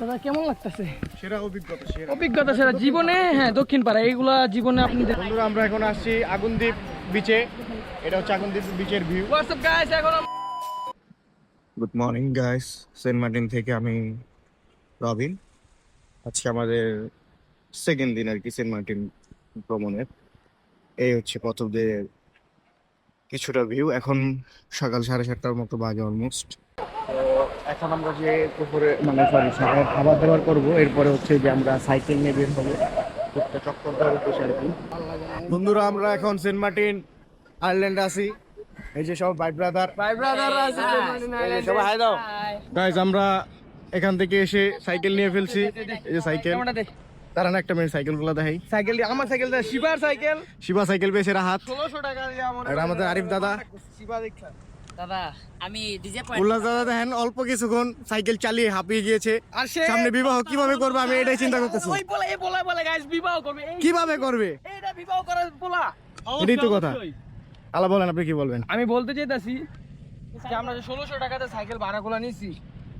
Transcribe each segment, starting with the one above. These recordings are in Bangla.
দাদা কেমন লাগতেছে? সেরা অভিজ্ঞতা সেরা। অভিজ্ঞতা সেটা জীবনে হ্যাঁ দক্ষিণ পাড়া এইগুলা জীবনে আপনি বন্ধুরা আমরা এখন আসছি আগুনদ্বীপ বিচে এটা হচ্ছে আগুনদ্বীপ বিচের ভিউ হোয়াটসঅ্যাপ গাইস এখন good morning guys Saint Martin থেকে আমি রবিন। আজকে আমাদের সেকেন্ড দিন আর কি সেন্ট মার্টিন ভ্রমণের। এই হচ্ছে পথদের কিছুটা ভিউ এখন সকাল সাড়ে সাতটার মতো বাজে অলমোস্ট এখন আমরা যে দুপুরে মানে সরি সকালে খাবার দাবার করব এরপরে হচ্ছে যে আমরা সাইকেল নিয়ে বের হব। একটা চক্কর দেওয়ার উদ্দেশ্যে আর কি। বন্ধুরা আমরা এখন সেন্ট মার্টিন আয়ারল্যান্ডে আছি। এই যে সব ভাই ব্রাদার। ভাই ব্রাদার আছে সবাই হাই দাও। গাইজ আমরা এখান থেকে এসে সাইকেল নিয়ে ফেলছি। এই যে সাইকেল তারা না একটা মেয়ের সাইকেলগুলো দেখাই। সাইকেল দিয়ে আমার সাইকেল দিয়ে শিবার সাইকেল শিবা সাইকেল পেয়েছে রাহাত। ষোলোশো টাকা দিয়ে আমার আর আমাদের আরিফ দাদা। শিবা দেখলাম দাদা আমি উল্লাস দাদা দেখেন অল্প কিছুক্ষণ সাইকেল চালিয়ে হাঁপিয়ে গিয়েছে। আর সে সামনে বিবাহ কীভাবে করবে? আমি এটাই চিন্তা করতেছি। ওই বলে এই বলে বলে গাইস বিবাহ করবে। কীভাবে করবে? এইটা বিবাহ করার বলা এটাই তো কথা। আল্লাহ বলেন আপনি কি বলবেন? আমি বলতে চাইতাছি যে আমরা যে টাকাতে সাইকেল ভাড়াগুলো নিছি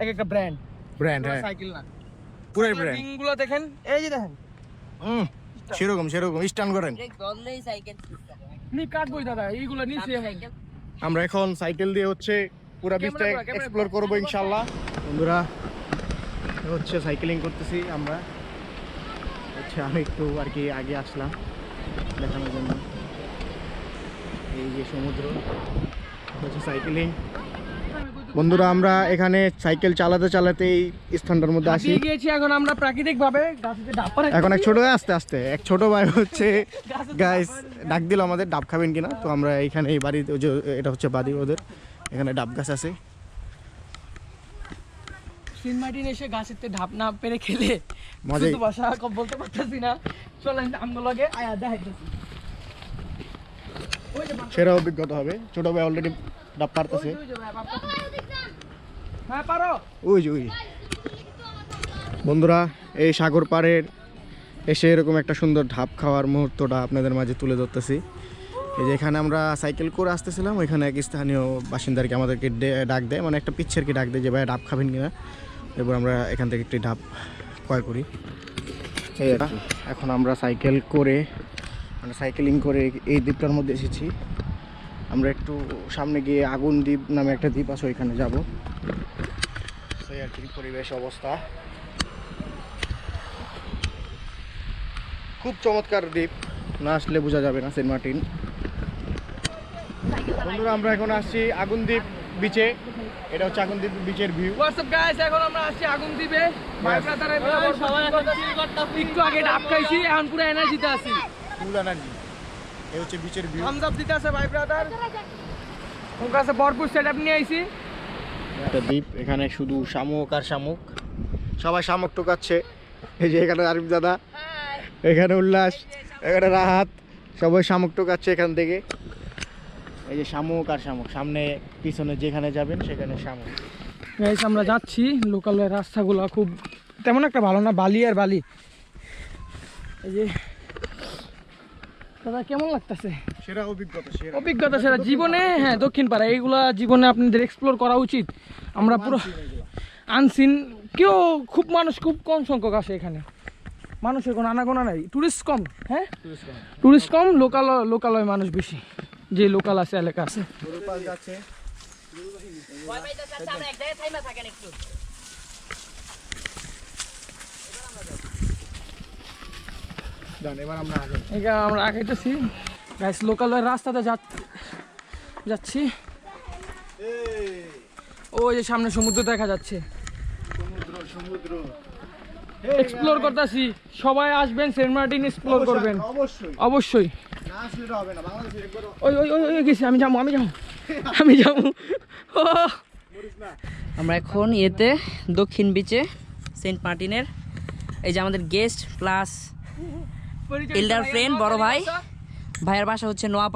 এক একটা ব্র্যান্ড ব্র্যান্ড হ্যাঁ। সাইকেল না। পুরাই ব্র্যান্ড দেখেন এই যে দেখেন। হুম সেরকম সেরকম স্টান করেন। বললেই সাইকেল নি কাটবই দাদা এইগুলো নিছি আমি। আমরা এখন সাইকেল দিয়ে হচ্ছে পুরা বিচটা এক্সপ্লোর করব করব ইনশাল্লাহ। বন্ধুরা হচ্ছে সাইকেলিং করতেছি আমরা। হচ্ছে আমি একটু আর কি আগে আসলাম দেখানোর জন্য। এই যে সমুদ্র হচ্ছে সাইকেলিং বন্ধুরা আমরা এখানে সাইকেল চালাতে চালাতে এই স্থানটার মধ্যে আসি। গিয়েছি এখন আমরা প্রাকৃতিক ভাবে এখন এক ছোট আস্তে আস্তে এক ছোট ভাই হচ্ছে গাইস ডাক দিল আমাদের ডাব খাবেন কিনা? তো আমরা এখানে এই বাড়িতে যে এটা হচ্ছে বাড়ি ওদের এখানে ডাব গাছ আছে। সিন মার্টিন এসে গাছের তে ঢাপ না পেরে খেলে কম বলতে পারতেছি না। চলেন আমগুলো আয়া দেখাইতেছি সেরা অভিজ্ঞতা হবে। ছোট ভাই অলরেডি ডাব পারতেছে ওই যে। হ্যাঁ পারো। ওই বন্ধুরা এই সাগর পাড়ের এসে এরকম একটা সুন্দর ঢাপ খাওয়ার মুহূর্তটা আপনাদের মাঝে তুলে ধরতেছি। এই যে এখানে আমরা সাইকেল করে আসতেছিলাম ওইখানে এক স্থানীয় বাসিন্দারকে আমাদেরকে ডাক দেয় মানে একটা পিচ্ছেরকে ডাক দেয় যে ভাই ডাব খাবেন কিনা? এরপর আমরা এখান থেকে একটি ডাব ক্রয় করি। এই এখন আমরা সাইকেল করে মানে সাইকেলিং করে এই দ্বীপটার মধ্যে এসেছি। আমরা একটু সামনে গিয়ে আগুন দ্বীপ নামে একটা দ্বীপ আছে ওইখানে যাব। সেই আর কি পরিবেশ অবস্থা। খুব চমৎকার দ্বীপ। না আসলে বোঝা যাবে না সেন্ট মার্টিন। বন্ধুরা আমরা এখন আসছি আগুন দ্বীপ বিচে এটা হচ্ছে আগুন দ্বীপ বিচের ভিউ হোয়াটসঅ্যাপ গাইস এখন আমরা আসছি আগুন দিবে ভাই একটু আগে ডাব খাইছি এখন পুরো এনার্জিতে আছি। ফুল এনার্জি এই হচ্ছে বিচের ভিউ থামস আপ দিতে আছে ভাই ব্রাদার ওর কাছে ভরপুর সেটআপ নিয়ে আইছি। একটা দ্বীপ এখানে শুধু শামুক আর শামুক। সবাই শামুক টোকাচ্ছে এই যে এখানে আরিফ দাদা। এখানে উল্লাস। এখানে রাহাত। সবাই শামুক টোকাচ্ছে এখান থেকে। এই যে শামুক আর শামুক। সামনে পিছনে যেখানে যাবেন সেখানে শামুক। গাইস আমরা যাচ্ছি। লোকালের রাস্তাগুলো খুব তেমন একটা ভালো না বালি আর বালি। এই যে দাদা কেমন লাগতেছে? সেরা অভিজ্ঞতা সেরা। অভিজ্ঞতা সেটা জীবনে হ্যাঁ দক্ষিণ পাড়া এইগুলা জীবনে আপনাদের এক্সপ্লোর করা উচিত। আমরা পুরো আনসিন কেউ খুব মানুষ খুব কম সংখ্যক আসে এখানে। মানুষের কোনো আনাগোনা নাই। টুরিস্ট কম হ্যাঁ? টুরিস্ট কম। লোকাল লোকালয় মানুষ বেশি। যে লোকাল আছে এলাকা আছে যাচ্ছে ভয় পাইতেছে আচ্ছা আমরা এক জায়গায় থাইমা থাকেন একটু জান এবার আমরা আগে এখানে আমরা আগাইতেছি গাইস লোকালয়ের রাস্তাতে যা- যাচ্ছি। ওই যে সামনে সমুদ্র দেখা যাচ্ছে। সমুদ্র সমুদ্র। এক্সপ্লোর করতেছি। সবাই আসবেন সেন্ট মার্টিন এক্সপ্লোর করবেন। অবশ্যই। অবশ্যই। না আসলে তো হবে না বাংলাদেশে একবারও ওই ওই ওই ওই গেছি আমি যাব আমি যাব। আমি যাব। আমরা এখন ইয়েতে দক্ষিণ বিচে সেন্ট মার্টিনের এই যে আমাদের গেস্ট প্লাস এল্ডার ফ্রেন্ড বড় ভাই। ভাইয়ের বাসা হচ্ছে নোয়া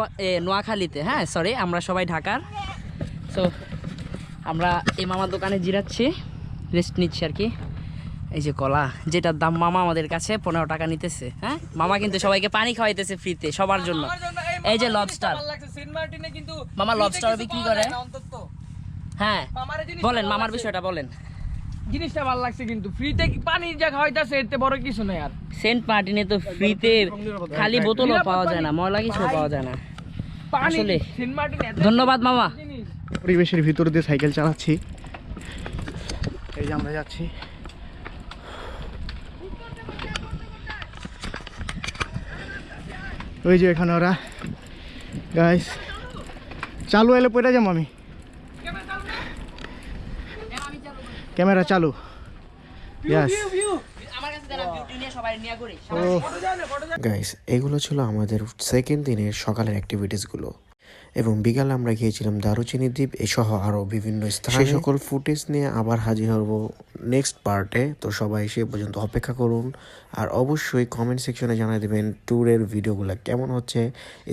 নোয়াখালীতে হ্যাঁ সরি আমরা সবাই ঢাকার। সো আমরা এই মামার দোকানে জিরাচ্ছি রেস্ট নিচ্ছি আর কি। এই যে কলা যেটার দাম মামা আমাদের কাছে পনেরো টাকা নিতেছে হ্যাঁ? মামা কিন্তু সবাইকে পানি খাওয়াইতেছে ফ্রিতে সবার জন্য। এই যে লবস্টার মামা lobster বিক্রি করে? হ্যাঁ বলেন মামার বিষয়টা বলেন। জিনিসটা ভালো লাগছে কিন্তু ফ্রিতে পানি যা খাওয়াইতেছে এতে বড় কিছু নেই আর। সেন্ট মার্টিনে তো ফ্রিতে খালি বোতলও পাওয়া যায় না ময়লা কিছু পাওয়া যায় না। পানি আসলে। সেন্ট মার্টিন এত ধন্যবাদ মামা। পরিবেশের ভিতর দিয়ে সাইকেল চালাচ্ছি। এই যে আমরা যাচ্ছি। ওই যে এখানে ওরা। গাইস চালু এলে পড়ে যাব আমি। ক্যামেরা চালু। Yes. আমার কাছে দাঁড়া বিউটি নিয়ে সবাই নিয়ে করি গাইস এগুলো ছিল আমাদের সেকেন্ড দিনের সকালের অ্যাক্টিভিটিসগুলো এবং বিকালে আমরা গিয়েছিলাম দারুচিনি দ্বীপ এসহ আরও বিভিন্ন স্থান। সেই সকল ফুটেজ নিয়ে আবার হাজির হব নেক্সট পার্টে তো সবাই সে পর্যন্ত অপেক্ষা করুন। আর অবশ্যই কমেন্ট সেকশনে জানিয়ে দেবেন ট্যুরের ভিডিওগুলো কেমন হচ্ছে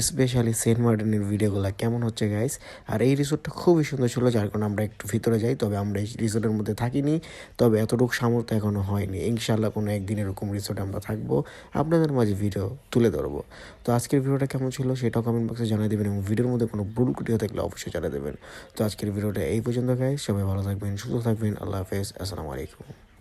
স্পেশালি সেন্ট মার্টিনের ভিডিওগুলো কেমন হচ্ছে গাইস আর এই রিসোর্টটা খুবই সুন্দর ছিল, যার কারণে আমরা একটু ভিতরে যাই, তবে আমরা এই রিসোর্টের মধ্যে থাকিনি। তবে এতটুকু সামর্থ্য এখনও হয়নি। ইনশাল্লাহ কোনো একদিন এরকম রিসোর্টে আমরা থাকব। আপনাদের মাঝে ভিডিও তুলে ধরবো। তো আজকের ভিডিওটা কেমন ছিল সেটাও কমেন্ট বক্সে জানিয়ে দেবেন এবং ভিডিওর মধ্যে কোনো ভুল কুটিও থাকলে অবশ্যই জানিয়ে দেবেন। তো আজকের ভিডিওটা এই পর্যন্ত গাই সবাই ভালো থাকবেন, সুস্থ থাকবেন। আল্লাহ হাফেজ। আসসালামু আলাইকুম।